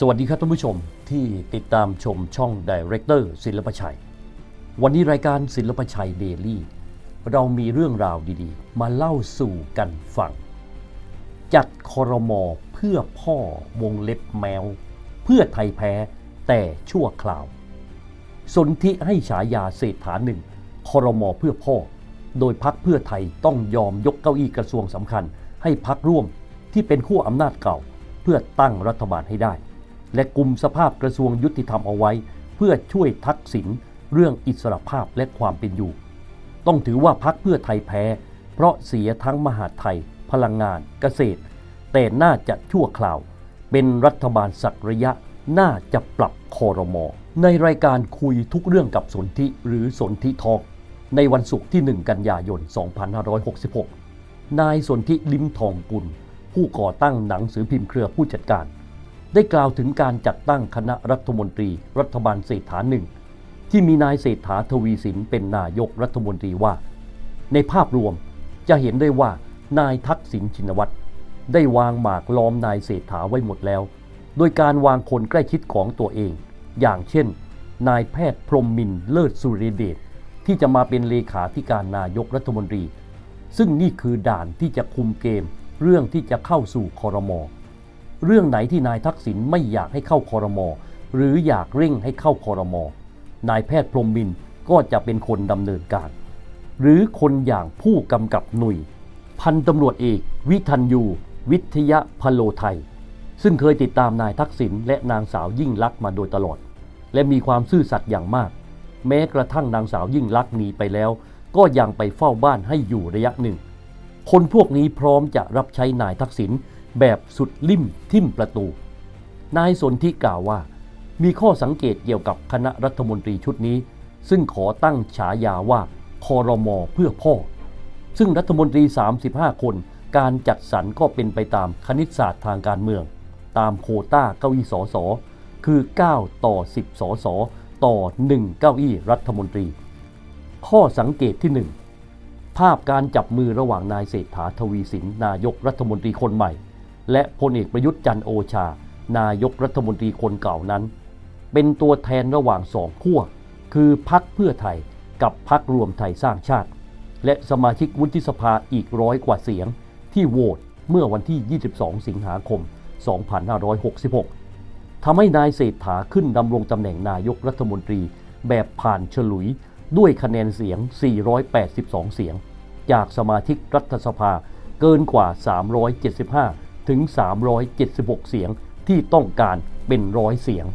สวัสดีครับท่านผู้ชมที่ติดตามชมช่อง Director ศิลปชัย วันนี้รายการศิลปชัยเดลี่เรามีเรื่องราวดีๆ มาเล่าสู่กันฟัง จัดคอรมอเพื่อพ่อวงเล็บแมว เพื่อไทยแพ้แต่ชั่วคราว สนธิให้ฉายาเศรษฐาหนึ่งคอรมอเพื่อพ่อ โดยพักเพื่อไทยต้องยอมยกเก้าอี้กระทรวงสำคัญ ให้พักร่วมที่เป็นขั้วอำนาจเก่า เพื่อตั้งรัฐบาลให้ได้ และกลุ่มสภาพกระทรวงยุติธรรมเอาไว้ เพื่อช่วยทักษิณเรื่องอิสรภาพและความเป็นอยู่ ต้องถือว่าพักเพื่อไทยแพ้ เพราะเสียทั้งมหาไทย พลังงาน เกษตร แต่น่าจะชั่วคราว เป็นรัฐบาลสักระยะน่าจะปรับคอรมอในรายการคุยทุกเรื่องกับสนธิหรือสนธิทอกในวันศุกร์ที่ 1 กันยายน 2566 นายสนธิลิมทองกุล ผู้ก่อตั้งหนังสือพิมพ์เครือผู้จัดการ ได้กล่าวถึงการจัดตั้งคณะรัฐมนตรี รัฐบาลเศรษฐาหนึ่งที่มีนายเศรษฐาทวีสินเป็นนายกรัฐมนตรีว่า ในภาพรวมจะเห็นได้ว่านายทักษิณชินวัตรได้วางหมากล้อมนายเศรษฐาไว้หมดแล้ว โดยการวางคนใกล้ชิดของตัวเอง อย่างเช่น นายแพทย์พรมมินเลิศสุริเดชที่จะมาเป็นเลขาธิการนายกรัฐมนตรี ซึ่งนี่คือด่านที่จะคุมเกม เรื่องที่จะเข้าสู่คอรมอ เรื่องไหนที่นายทักษิณไม่อยากให้เข้าคอรมอหรืออยากเร่งให้เข้าคอรมอนายแพทย์พรมมินก็จะเป็นคนดำเนินการ หรือคนอย่างผู้กำกับหน่วย พันตำรวจเอกวิทันยูวิทยะพโลไทย ซึ่งเคยติดตามนายทักษิณและนางสาวยิ่งลักษณ์มาโดยตลอด และมีความซื่อสัตย์อย่างมาก แม้กระทั่งนางสาวยิ่งลักษณ์หนีไปแล้ว ก็ยังไปเฝ้าบ้านให้อยู่ระยะหนึ่ง คนพวกนี้พร้อมจะรับใช้นายทักษิณ แบบสุดลิ่มทิ่มประตู นายสนธิกล่าวว่า มีข้อสังเกตเกี่ยวกับคณะรัฐมนตรีชุดนี้ ซึ่งขอตั้งฉายาว่าคอรมอเพื่อพ่อ ซึ่งรัฐมนตรี 35 คน การจัดสรรก็เป็นไปตามคณิตศาสตร์ทางการเมือง ตามโคต้าเก้าอี้สสคือ 9 ต่อ 10 สสต่อ 1 เก้าอี้รัฐมนตรี ข้อสังเกตที่ 1 ภาพการจับมือระหว่างนายเศรษฐาทวีสินนายกรัฐมนตรีคนใหม่ และพลเอกประยุทธ์จันโอชา นายกรัฐมนตรีคนเก่านั้น เป็นตัวแทนระหว่างสองขั้วคือพักเพื่อไทยกับพักรวมไทยสร้างชาติ และสมาชิกวุฒิสภาอีกร้อยกว่าเสียง ที่โหวตเมื่อวันที่ 22 สิงหาคม 2566 ทำให้นายเศรษฐาขึ้นดำรงตำแหน่งนายกรัฐมนตรีแบบผ่านฉลุยด้วยคะแนนเสียง 482 เสียง จากสมาชิกรัฐสภาเกินกว่า 375 ถึง 376 เสียงที่ต้องการเป็นร้อยเสียง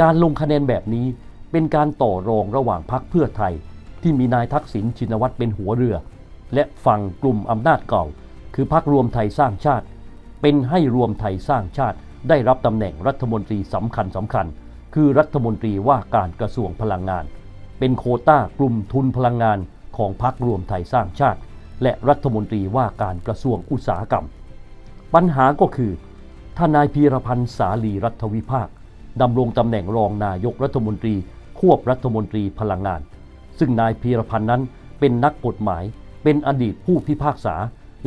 การลงคะแนนแบบนี้เป็นการต่อรองระหว่างพรรคเพื่อไทย ที่มีนายทักษิณชินวัตรเป็นหัวเรือ และฝั่งกลุ่มอำนาจเก่า คือพรรครวมไทยสร้างชาติ เป็นให้รวมไทยสร้างชาติ ได้รับตำแหน่งรัฐมนตรีสำคัญสำคัญ คือรัฐมนตรีว่าการกระทรวงพลังงาน เป็นโคต้ากลุ่มทุนพลังงานของพรรครวมไทยสร้างชาติ และรัฐมนตรีว่าการกระทรวงอุตสาหกรรม ปัญหาก็คือถ้านายพีรพันธ์สาลีรัฐวิภาคดำรงตำแหน่งรองนายกรัฐมนตรี ควบรัฐมนตรีพลังงาน ซึ่งนายพีรพันธ์นั้นเป็นนักกฎหมาย เป็นอดีตผู้พิพากษา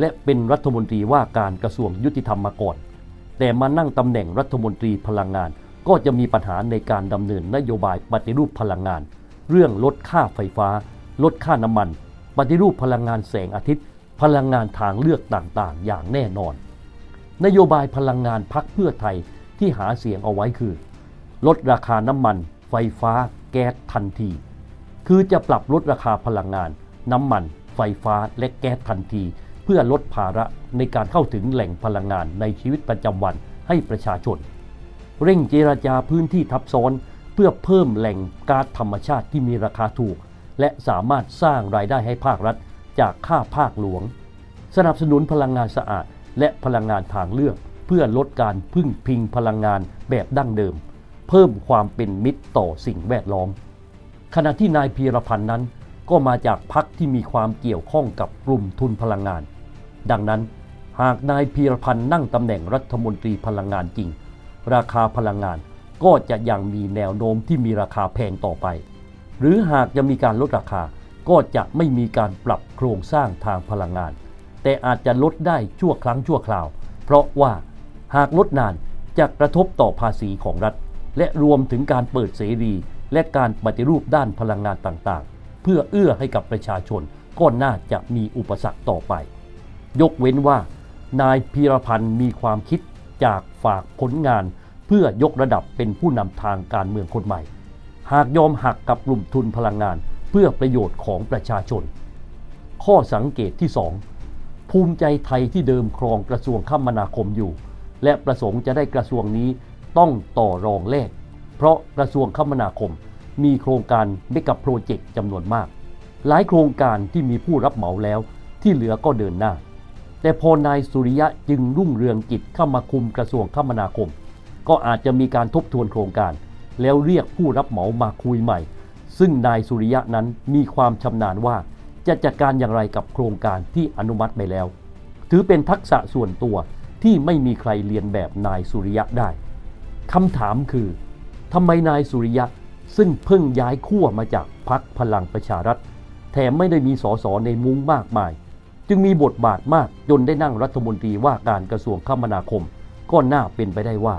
และเป็นรัฐมนตรีว่าการกระทรวงยุติธรรมมาก่อน แต่มานั่งตำแหน่งรัฐมนตรีพลังงาน ก็จะมีปัญหาในการดำเนินนโยบายปฏิรูปพลังงาน เรื่องลดค่าไฟฟ้า ลดค่าน้ำมัน ปฏิรูปพลังงานแสงอาทิตย์ พลังงานทางเลือกต่างๆ อย่างแน่นอน นโยบายพลังงานพักเพื่อไทยที่หาเสียงเอาไว้คือ ลดราคาน้ำมัน ไฟฟ้า แก๊สทันที คือจะปรับลดราคาพลังงาน น้ำมัน ไฟฟ้าและแก๊สทันที เพื่อลดภาระในการเข้าถึงแหล่งพลังงานในชีวิตประจำวันให้ประชาชน เร่งเจราจาพื้นที่ทับซ้อนเพื่อเพิ่มแหล่งก๊าซธรรมชาติที่มีราคาถูก และสามารถสร้างรายได้ให้ภาครัฐจากค่าภาคหลวง สนับสนุนพลังงานสะอาด และพลังงานทางเลือก เพื่อลดการพึ่งพิงพลังงานแบบดั้งเดิม เพิ่มความเป็นมิตรต่อสิ่งแวดล้อม ขณะที่นายพีรพันธ์นั้น ก็มาจากพรรคที่มีความเกี่ยวข้องกับกลุ่มทุนพลังงาน ดังนั้น หากนายพีรพันธ์นั่งตำแหน่งรัฐมนตรีพลังงานจริง ราคาพลังงานก็จะยังมีแนวโน้มที่มีราคาแพงต่อไป หรือหากจะมีการลดราคาก็จะไม่มีการปรับโครงสร้างทางพลังงาน แต่อาจจะลดได้ชั่วครั้งชั่วคราว เพราะว่าหากลดนานจะกระทบต่อภาษีของรัฐ และรวมถึงการเปิดเสรีและการปฏิรูปด้านพลังงานต่างๆ เพื่อเอื้อให้กับประชาชนก็น่าจะมีอุปสรรคต่อไป ยกเว้นว่า นายพีรพันธ์มีความคิดจากฝากผลงาน เพื่อยกระดับเป็นผู้นำทางการเมืองคนใหม่ หากยอมหักกับกลุ่มทุนพลังงาน เพื่อประโยชน์ของประชาชน ข้อสังเกตที่ 2 ภูมิใจไทยที่เดิมครองกระทรวงคมนาคมอยู่ และประสงค์จะได้กระทรวงนี้ต้องต่อรองแลกเพราะกระทรวงคมนาคม มีโครงการเมกะโปรเจกต์จำนวนมาก หลายโครงการที่มีผู้รับเหมาแล้วที่เหลือก็เดินหน้า แต่พอนายสุริยะจึงรุ่งเรืองกิจเข้ามาคุมกระทรวงคมนาคม ก็อาจจะมีการทบทวนโครงการ แล้วเรียกผู้รับเหมามาคุยใหม่ ซึ่งนายสุริยะนั้นมีความชำนาญว่า จะจัดการอย่างไรกับโครงการที่อนุมัติไปแล้ว ถือเป็นทักษะส่วนตัวที่ไม่มีใครเรียนแบบนายสุริยะได้คำถามคือทำไมนายสุริยะซึ่งเพิ่งย้ายขั้วมาจากพักพลังประชารัฐ แถมไม่ได้มีสสในมุ้งมากมาย จึงมีบทบาทมากจนได้นั่งรัฐมนตรีว่าการกระทรวงคมนาคม ก็น่าเป็นไปได้ว่า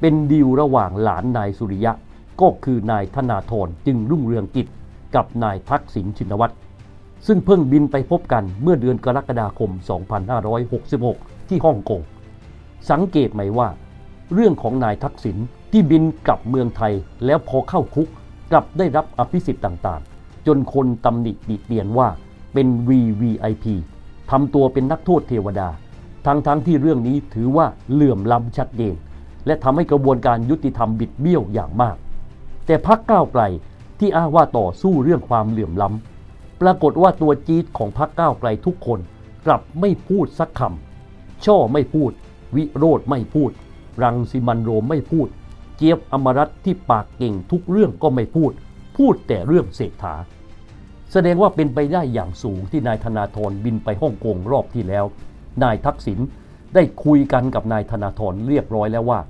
เป็นดีลระหว่างหลานนายสุริยะ ก็คือนายธนาธรจึงรุ่งเรืองกิจ กับนายทักษิณชินวัตร ซึ่งเพิ่งบินไปพบกันเมื่อเดือนกรกฎาคม 2566 ที่ฮ่องกง สังเกตไหมว่า เรื่องของนายทักษิณที่บินกลับเมืองไทยแล้วพอเข้าคุกกลับได้รับอภิสิทธิ์ต่างๆ จนคนตำหนิติเตียนว่าเป็น VVIP ทำตัวเป็นนักโทษเทวดา ทั้งๆทที่เรื่องนี้ถือว่าเหลื่อมล้ำชัดเจนและทำให้กระบวนการยุติธรรมบิดเบี้ยวอย่างมาก แต่พักก้าวไกลที่อ้างว่าต่อสู้เรื่องความเหลื่อมล้ำ ปรากฏว่าตัวจี๊ดของพักก้าวไกลทุกคนกลับไม่พูดสักคำ ช่อไม่พูด วิโรธไม่พูด รังสิมันโรมไม่พูด เจี๊ยบอมรัตที่ปากเก่งทุกเรื่องก็ไม่พูด พูดแต่เรื่องเศรษฐา แสดงว่าเป็นไปได้อย่างสูงที่นายธนาธรบินไปฮ่องกงรอบที่แล้ว นายทักษิณได้คุยกันกับนายธนาธรเรียบร้อยแล้วว่า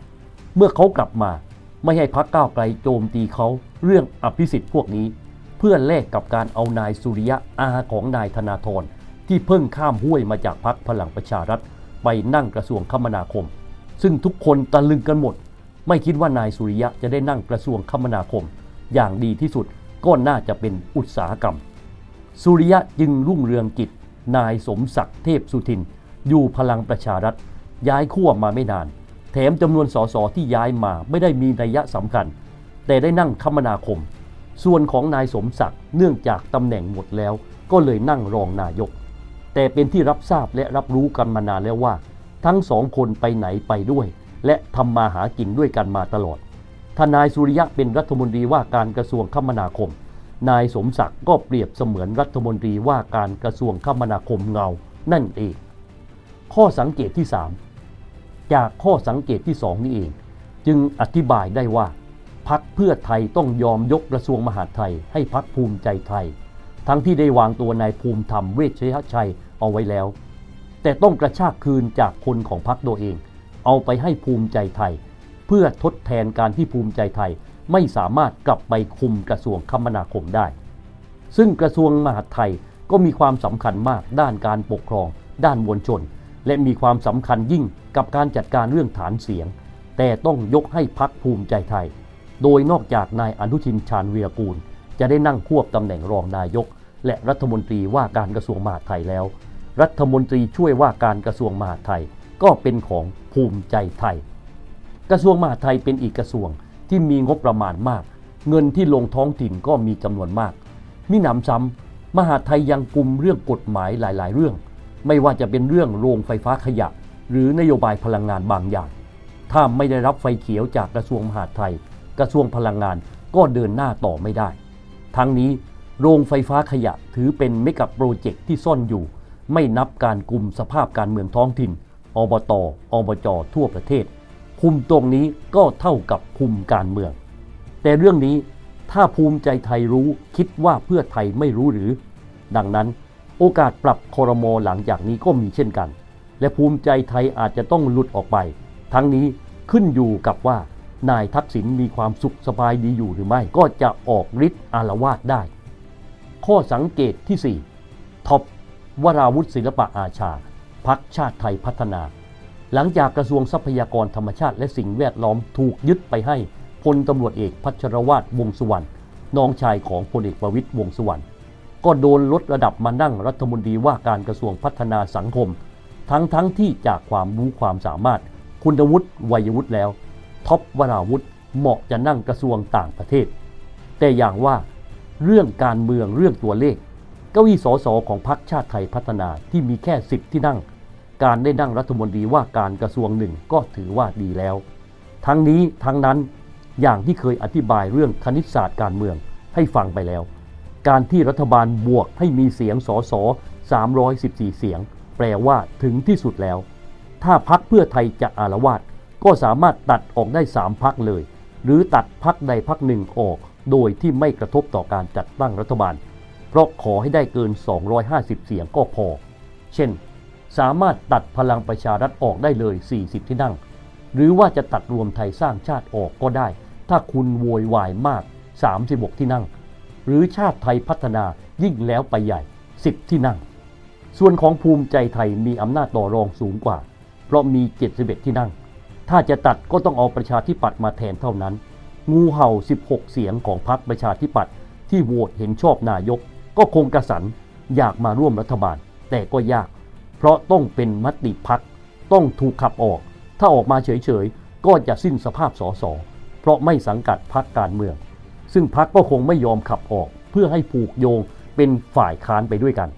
เมื่อเขากลับมาไม่ให้พักก้าวไกลโจมตีเขาเรื่องอภิสิทธิ์พวกนี้ พื่อแลกกับการเอานายสุริยะอาของนายธนาธรที่เพิ่งข้ามห้วยมาจากพักพลังประชารัฐไปนั่งกระทรวงคมนาคม ซึ่งทุกคนตะลึงกันหมด ไม่คิดว่านายสุริยะจะได้นั่งกระทรวงคมนาคม อย่างดีที่สุดก็น่าจะเป็นอุตสาหกรรม สุริยะจึงรุ่งเรืองกิจ นายสมศักดิ์เทพสุทิน อยู่พลังประชารัฐ ย้ายขั้วมาไม่นาน แถมจำนวนสสที่ย้ายมาไม่ได้มีนัยยะสำคัญ แต่ได้นั่งคมนาคม ส่วนของนายสมศักดิ์เนื่องจากตำแหน่งหมดแล้ว ก็เลยนั่งรองนายก แต่เป็นที่รับทราบและรับรู้กันมานานแล้วว่า ทั้งสองคนไปไหนไปด้วย และทำมาหากินด้วยกันมาตลอดทานายสุริยะเป็นรัฐมนตรีว่าการกระทรวงคมนาคม นายสมศักดิ์ก็เปรียบเสมือนรัฐมนตรีว่าการกระทรวงคมนาคมเงา นั่นเอง ข้อสังเกตที่ 3 จากข้อสังเกตที่ 2 นี้เอง จึงอธิบายได้ว่า พักเพื่อไทยต้องยอมยกกระทรวงมหาดไทยให้พักภูมิใจไทย ทั้งที่ได้วางตัวนายภูมิธรรมเวชยชัยเอาไว้แล้ว แต่ต้องกระชากคืนจากคนของพักตัวเอง เอาไปให้ภูมิใจไทย เพื่อทดแทนการที่ภูมิใจไทยไม่สามารถกลับไปคุมกระทรวงคมนาคมได้ ซึ่งกระทรวงมหาดไทยก็มีความสำคัญมากด้านการปกครอง ด้านมวลชน และมีความสำคัญยิ่งกับการจัดการเรื่องฐานเสียง แต่ต้องยกให้พักภูมิใจไทย โดยนอกจากนายอนุทินชาญเวีรกูล จะได้นั่งควบตำแหน่งรองนายก และรัฐมนตรีว่าการกระทรวงมหาดไทยแล้ว รัฐมนตรีช่วยว่าการกระทรวงมหาดไทยก็เป็นของภูมิใจไทย กระทรวงมหาดไทยเป็นอีกกระทรวงที่มีงบประมาณมาก เงินที่ลงท้องถิ่นก็มีจำนวนมาก มิหนำซ้ำมหาดไทยยังกุมเรื่องกฎหมายหลาย ๆ เรื่อง ไม่ว่าจะเป็นเรื่องโรงไฟฟ้าขยะ หรือนโยบายพลังงานบางอย่าง ถ้าไม่ได้รับไฟเขียวจากกระทรวงมหาดไทย กระทรวงพลังงานก็เดินหน้าต่อไม่ได้ ทั้งนี้โรงไฟฟ้าขยะถือเป็นเมกะโปรเจกต์ที่ซ่อนอยู่ ไม่นับการกลุ่มสภาพการเมืองท้องถิ่น อบต อบจ ทั่วประเทศ คุมตรงนี้ก็เท่ากับคุมการเมือง แต่เรื่องนี้ถ้าภูมิใจไทยรู้คิดว่าเพื่อไทยไม่รู้หรือ ดังนั้นโอกาสปรับคอรมอหลังจากนี้ก็มีเช่นกัน และภูมิใจไทยอาจจะต้องหลุดออกไป ทั้งนี้ขึ้นอยู่กับว่า นายทักษิณมีความสุขสบายดีอยู่หรือไม่ ก็จะออกฤทธิ์อารวาสได้ ข้อสังเกตที่ 4ท็อปวราวุฒิศิลปะอาชา พักชาติไทยพัฒนา หลังจากกระทรวงทรัพยากรธรรมชาติและสิ่งแวดล้อมถูกยึดไปให้พลตำรวจเอกพัชรวาทวงสุวรรณน้องชายของพลเอกประวิตยวงสุวรรณก็โดนลดระดับมานั่งรัฐมนตรีว่าการกระทรวงพัฒนาสังคม ทั้งทั้งที่จากความรู้ความสามารถ คุณวุฒิวัยวุฒิแล้ว ท็อปวราวุฒิเหมาะจะนั่งกระทรวงต่างประเทศ แต่อย่างว่าเรื่องการเมืองเรื่องตัวเลข เก้าอี้สสของพรรคชาติไทยพัฒนาที่มีแค่สิบที่นั่ง การได้นั่งรัฐมนตรีว่าการกระทรวงหนึ่งก็ถือว่าดีแล้ว ทั้งนี้ทั้งนั้นอย่างที่เคยอธิบายเรื่องคณิตศาสตร์การเมืองให้ฟังไปแล้ว การที่รัฐบาลบวกให้มีเสียงสส314 เสียง แปลว่าถึงที่สุดแล้ว ถ้าพักเพื่อไทยจะอารวาส ก็สามารถตัดออกได้ 3 พักเลย หรือตัดพักใดพักหนึ่งออก โดยที่ไม่กระทบต่อการจัดตั้งรัฐบาล เพราะขอให้ได้เกิน 250 เสียงก็พอ เช่น สามารถตัดพลังประชารัฐออกได้เลย 40 ที่นั่ง หรือว่าจะตัดรวมไทยสร้างชาติออกก็ได้ ถ้าคุณโวยวายมาก 36 ที่นั่ง หรือชาติไทยพัฒนายิ่งแล้วไปใหญ่ 10 ที่นั่ง ส่วนของภูมิใจไทยมีอำนาจต่อรองสูงกว่า เพราะมี 71 ที่นั่ง ถ้าจะตัดก็ต้องเอาประชาธิปัตย์มาแทนเท่านั้น งูเห่า 16 เสียงของพรรคประชาธิปัตย์ที่โหวตเห็นชอบนายก ก็คงกระสันอยากมาร่วมรัฐบาล แต่ก็ยาก เพราะต้องเป็นมติพักต้องถูกขับออก ถ้าออกมาเฉยๆ ก็จะสิ้นสภาพสสเพราะไม่สังกัดพักการเมือง ซึ่งพักก็คงไม่ยอมขับออก เพื่อให้ผูกโยงเป็นฝ่ายค้านไปด้วยกัน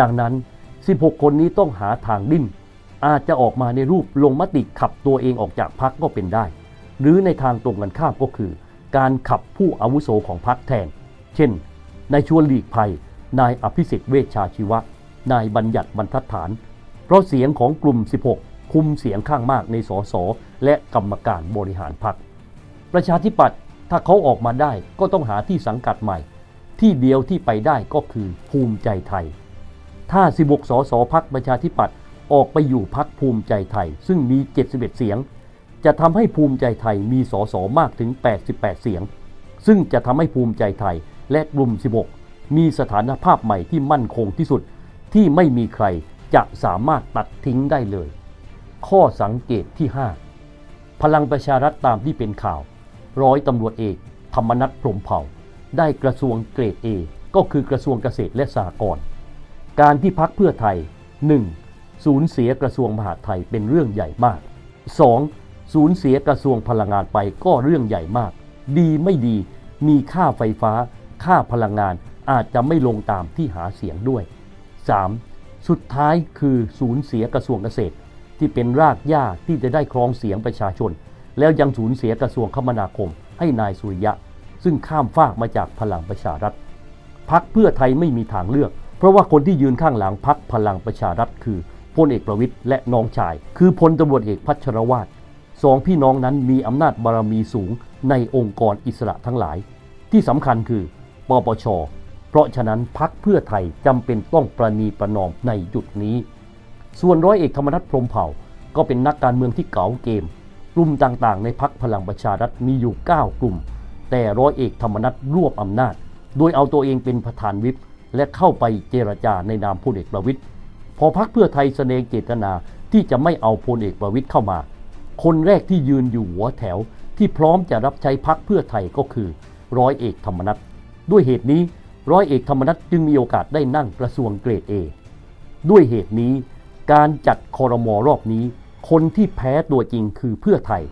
ดังนั้น 16 คนนี้ต้องหาทางดิ้น อาจจะออกมาในรูปลงมติขับตัวเองออกจากพักก็เป็นได้ หรือในทางตรงกันข้ามก็คือ การขับผู้อาวุโสของพักแทน เช่น นายชวนหลีกภัย นายอภิสิทธิ์เวชชาชีวะ นายบัญญัติบรรทัดฐาน เพราะเสียงของกลุ่ม 16 คุมเสียงข้างมากในสสและกรรมการบริหารพรรคประชาธิปัตย์ถ้าเขาออกมาได้ก็ต้องหาที่สังกัดใหม่ ที่เดียวที่ไปได้ก็คือภูมิใจไทย ถ้า 16 สสพักประชาธิปัตย์ ออกไปอยู่พักภูมิใจไทย ซึ่งมี 71 เสียง จะทำให้ภูมิใจไทยมีสสมากถึง 88 เสียง ซึ่งจะทำให้ภูมิใจไทยและกลุ่ม 16 มีสถานภาพใหม่ที่มั่นคงที่สุด ที่ไม่มีใครจะสามารถตัดทิ้งได้เลย ข้อสังเกตที่ 5 พลังประชารัฐตามที่เป็นข่าว ร้อยตำรวจเอกธรรมนัฐพรหมเผ่า ได้กระทรวงเกรด A ก็คือกระทรวงเกษตรและสหกรณ์ การที่พักเพื่อไทย 1. สูญเสียกระทรวงมหาดไทยเป็นเรื่องใหญ่มาก 2. สูญเสียกระทรวงพลังงานไปก็เรื่องใหญ่มาก ดีไม่ดีมีค่าไฟฟ้า ค่าพลังงานอาจจะไม่ลงตามที่หาเสียงด้วย 3. สุดท้ายคือสูญเสียกระทรวงเกษตร ที่เป็นรากหญ้าที่จะได้ครองเสียงประชาชน แล้วยังสูญเสียกระทรวงคมนาคม ให้นายสุริยะ ซึ่งข้ามฟากมาจากพลังประชารัฐพักเพื่อไทยไม่มีทางเลือก เพราะว่าคนที่ยืนข้างหลังพักพลังประชารัฐคือ พลเอกประวิตยและน้องชาย คือพลตำรวจเอกพัชรวาทสองพี่น้องนั้นมีอำนาจบารมีสูงในองค์กรอิสระทั้งหลาย ที่สำคัญคือปปช เพราะฉะนั้นพักเพื่อไทยจำเป็นต้องประนีประนอมในจุดนี้ ส่วนร้อยเอกธรรมนัฐพรมเผ่า ก็เป็นนักการเมืองที่เก๋าเกม กลุ่มต่างๆ ในพักพลังประชารัฐมีอยู่ 9 กลุ่ม แต่ร้อยเอกธรรมนัฐรวบอำนาจ โดยเอาตัวเองเป็นประธานวิปและเข้าไปเจรจาในนามพลเอกประวิตย พอพักเพื่อไทยแสดงเจตนาที่จะไม่เอาพลเอกประวิตยเข้ามา คนแรกที่ยืนอยู่หัวแถวที่พร้อมจะรับใช้พักเพื่อไทยก็คือ ร้อยเอกธรรมนัฐด้วยเหตุนี้ร้อยเอกธรรมนัฐจึงมีโอกาสได้นั่งกระทรวงเกรด A ด้วยเหตุนี้ การจัดคอรมอรอบนี้ คนที่แพ้ตัวจริงคือเพื่อไทย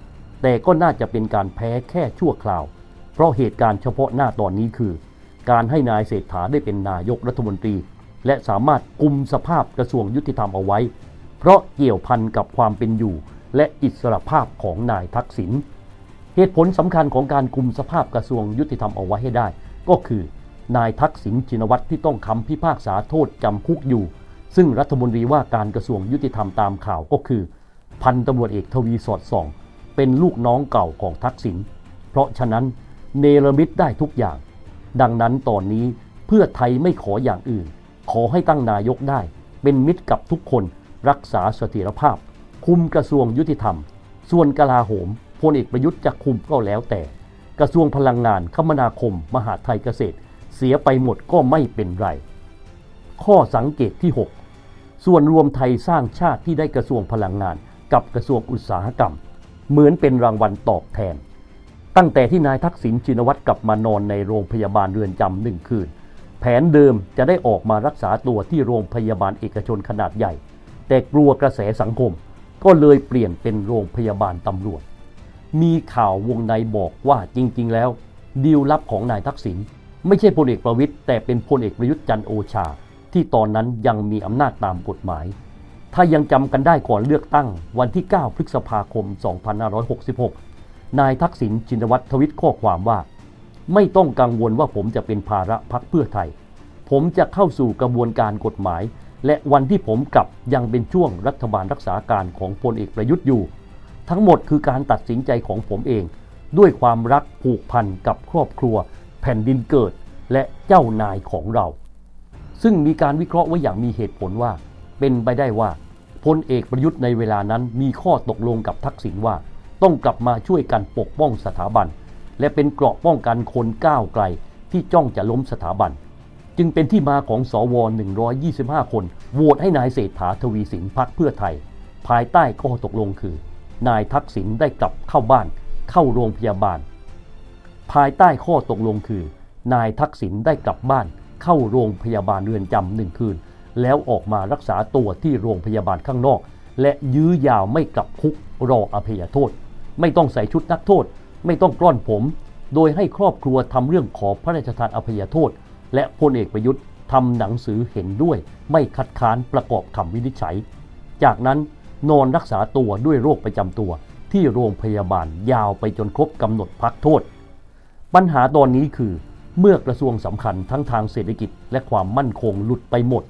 แต่ก็น่าจะเป็นการแพ้แค่ชั่วคราว เพราะเหตุการณ์เฉพาะหน้าตอนนี้คือ การให้นายเศรษฐาได้เป็นนายกรัฐมนตรี และสามารถกุมสภาพกระทรวงยุติธรรมเอาไว้ เพราะเกี่ยวพันกับความเป็นอยู่ และอิสรภาพของนายทักษิณเหตุผลสำคัญของการกุมสภาพกระทรวงยุติธรรมเอาไว้ให้ได้ ก็คือนายทักษิณชินวัตรที่ต้องคำพิพากษาโทษจำคุกอยู่ ซึ่งรัฐมนตรีว่าการกระทรวงยุติธรรมตามข่าวก็คือ พันตำรวจเอกทวีสอดส่อง เป็นลูกน้องเก่าของทักษิณเพราะฉะนั้นเนรมิตได้ทุกอย่าง ดังนั้นตอนนี้เพื่อไทยไม่ขออย่างอื่น ขอให้ตั้งนายกได้ เป็นมิตรกับทุกคนรักษาเสถียรภาพ คุมกระทรวงยุติธรรม ส่วนกลาโหมพลเอกประยุทธ์จะคุมก็แล้วแต่ กระทรวงพลังงานคมนาคม มหาไทยเกษตร เสียไปหมดก็ไม่เป็นไร ข้อสังเกตที่ 6 ส่วนรวมไทยสร้างชาติที่ได้กระทรวงพลังงาน กับกระทรวงอุตสาหกรรม เหมือนเป็นรางวัลตอบแทน ตั้งแต่ที่นายทักษิณชินวัตรกลับมานอนในโรงพยาบาลเรือนจำหนึ่งคืน แผนเดิมจะได้ออกมารักษาตัวที่โรงพยาบาลเอกชนขนาดใหญ่ แต่กลัวกระแสสังคม ก็เลยเปลี่ยนเป็นโรงพยาบาลตำรวจ มีข่าววงในบอกว่าจริง ๆ แล้ว ดีลลับของนายทักษิณไม่ใช่พลเอกประวิตยแต่เป็นพลเอกประยุทธ์จันโอชา ที่ตอนนั้นยังมีอำนาจตามกฎหมาย ถ้ายังจำกันได้ก่อนเลือกตั้งวันที่ 9 พฤษภาคม 2566 นายทักษิณชินวัตรทวิตข้อความว่า ไม่ต้องกังวลว่าผมจะเป็นภาระพักเพื่อไทย ผมจะเข้าสู่กระบวนการกฎหมาย และวันที่ผมกลับยังเป็นช่วงรัฐบาลรักษาการของพลเอกประยุทธ์อยู่ ทั้งหมดคือการตัดสินใจของผมเอง ด้วยความรักผูกพันกับครอบครัว แผ่นดินเกิด และเจ้านายของเรา ซึ่งมีการวิเคราะห์ไว้อย่างมีเหตุผลว่า เป็นไปได้ว่าพลเอกประยุทธ์ในเวลานั้นมีข้อตกลงกับทักษิณว่า ต้องกลับมาช่วยกันปกป้องสถาบัน และเป็นเกราะป้องกันคนก้าวไกลที่จ้องจะล้มสถาบัน จึงเป็นที่มาของสว125 คนโหวตให้นายเศรษฐาทวีสินพักเพื่อไทย ภายใต้ข้อตกลงคือ นายทักษิณได้กลับเข้าบ้าน เข้าโรงพยาบาล ภายใต้ข้อตกลงคือ นายทักษิณได้กลับบ้าน เข้าโรงพยาบาลเรือนจำหนึ่งคืน แล้วออกมารักษาตัวที่โรงพยาบาลข้างนอก และยื้อยาวไม่กลับคุกรออภัยโทษ ไม่ต้องใส่ชุดนักโทษ ไม่ต้องกล้อนผม โดยให้ครอบครัวทำเรื่องขอพระราชทานอภัยโทษ และพลเอกประยุทธ์ทำหนังสือเห็นด้วย ไม่คัดค้านประกอบคำวินิจฉัย จากนั้นนอนรักษาตัวด้วยโรคประจำตัวที่โรงพยาบาลยาวไปจนครบกำหนดพักโทษ ปัญหาตอนนี้คือ เมื่อกระทรวงสำคัญทั้งทางเศรษฐกิจและความมั่นคงหลุดไปหมด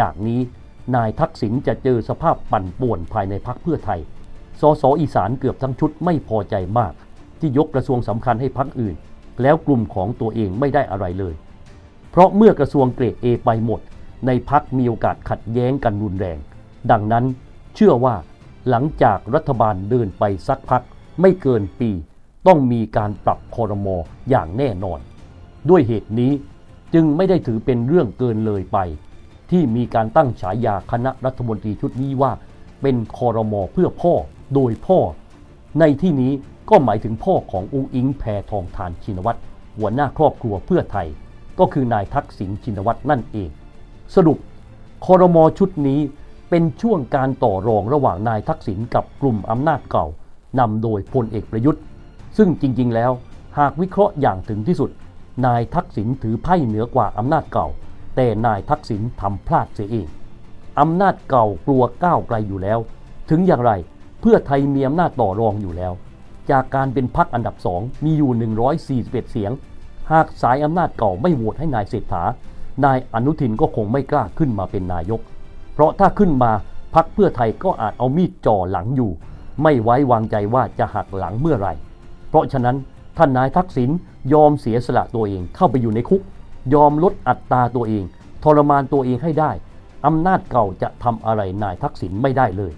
จากนี้นายทักษิณจะเจอสภาพปั่นป่วนภายในพักเพื่อไทย สสอีสานเกือบทั้งชุดไม่พอใจมาก ที่ยกกระทรวงสำคัญให้พักอื่น แล้วกลุ่มของตัวเองไม่ได้อะไรเลย เพราะเมื่อกระทรวงเกรด A ไปหมด ในพักมีโอกาสขัดแย้งกันรุนแรง ดังนั้นเชื่อว่าหลังจากรัฐบาลเดินไปสักพักไม่เกินปี ต้องมีการปรับคอรมออย่างแน่นอน ด้วยเหตุนี้จึงไม่ได้ถือเป็นเรื่องเกินเลยไป ที่มีการตั้งฉายาคณะรัฐมนตรีชุดนี้ว่า เป็นคอรมอเพื่อพ่อโดยพ่อ ในที่นี้ ก็หมายถึงพ่อขององค์อิงแพทองทานชินวัตรหัวหน้าครอบครัวเพื่อไทย ก็คือนายทักษิณชินวัตรนั่นเอง สรุปคอรมอชุดนี้เป็นช่วงการต่อรองระหว่างนายทักษิณกับกลุ่มอำนาจเก่านำโดยพลเอกประยุทธ์ ซึ่งจริงๆ แล้วหากวิเคราะห์อย่างถึงที่สุด นายทักษิณถือไพ่เหนือกว่าอำนาจเก่า แต่นายทักษิณทำพลาดเสียเองอำนาจเก่ากลัวก้าวไกลอยู่แล้ว ถึงอย่างไรเพื่อไทยมีอำนาจต่อรองอยู่แล้ว จากการเป็นพักอันดับสองมีอยู่ 141 เสียง หากสายอำนาจเก่าไม่โหวตให้นายเศรษฐานายอนุทินก็คงไม่กล้าขึ้นมาเป็นนายก เพราะถ้าขึ้นมาพักเพื่อไทยก็อาจเอามีดจ่อหลังอยู่ ไม่ไว้วางใจว่าจะหักหลังเมื่อไหร่ เพราะฉะนั้นท่านนายทักษิณยอมเสียสละตัวเองเข้าไปอยู่ในคุก ยอมลดอัตราตัวเอง ทรมานตัวเองให้ได้อำนาจเก่าจะทำอะไรนายทักษิณไม่ได้เลย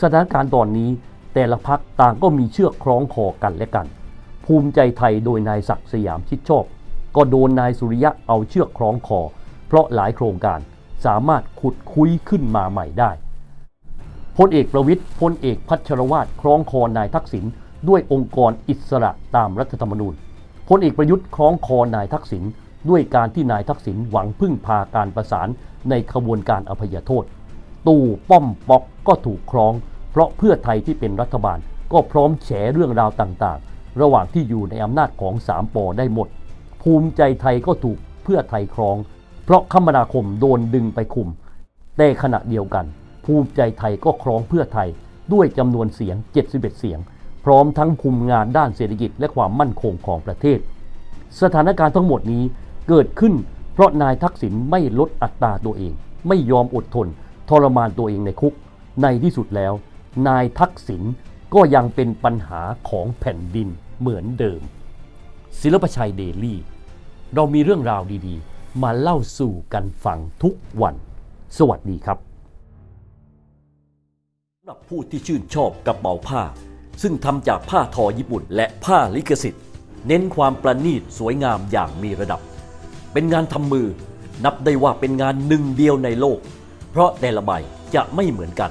สถานการณ์ตอนนี้ แต่ละพักต่างก็มีเชือกคล้องคอกันและกัน ภูมิใจไทยโดยนายศักดิ์สยามชิดชอบ ก็โดนนายสุริยะเอาเชือกคล้องคอ เพราะหลายโครงการสามารถขุดคุยขึ้นมาใหม่ได้พลเอกประวิทย์พลเอกพัชรวาทคล้องคอนายทักษิณด้วยองค์กรอิสระตามรัฐธรรมนูญพลเอกประยุทธ์คล้องคอนายทักษิณด้วยการที่นายทักษิณหวังพึ่งพาการประสานในขบวนการอภัยโทษ ตู่ป้อมปอกก็ถูกคล้อง เพราะเพื่อไทยที่เป็นรัฐบาลก็พร้อมแฉเรื่องราวต่างๆ ระหว่างที่อยู่ในอำนาจของสามปอได้หมด ภูมิใจไทยก็ถูกเพื่อไทยครอง เพราะคมนาคมโดนดึงไปคุม แต่ขณะเดียวกัน ภูมิใจไทยก็ครองเพื่อไทยด้วยจำนวนเสียง 71 เสียง พร้อมทั้งคุมงานด้านเศรษฐกิจและความมั่นคงของประเทศ สถานการณ์ทั้งหมดนี้เกิดขึ้น เพราะนายทักษิณไม่ลดอัตราตัวเอง ไม่ยอมอดทน ทรมานตัวเองในคุก ในที่สุดแล้ว นายทักษิณก็ยังเป็นปัญหาของแผ่นดินเหมือนเดิม ศิลปชัยเดลี่ เรามีเรื่องราวดีๆ มาเล่าสู่กันฟังทุกวัน สวัสดีครับสำหรับผู้ที่ชื่นชอบกระเป๋าผ้า ซึ่งทำจากผ้าทอญี่ปุ่นและผ้าลิขสิทธิ์ เน้นความประณีตสวยงามอย่างมีระดับ เป็นงานทำมือนับได้ว่าเป็นงานหนึ่งเดียวในโลก เพราะแต่ละใบจะไม่เหมือนกัน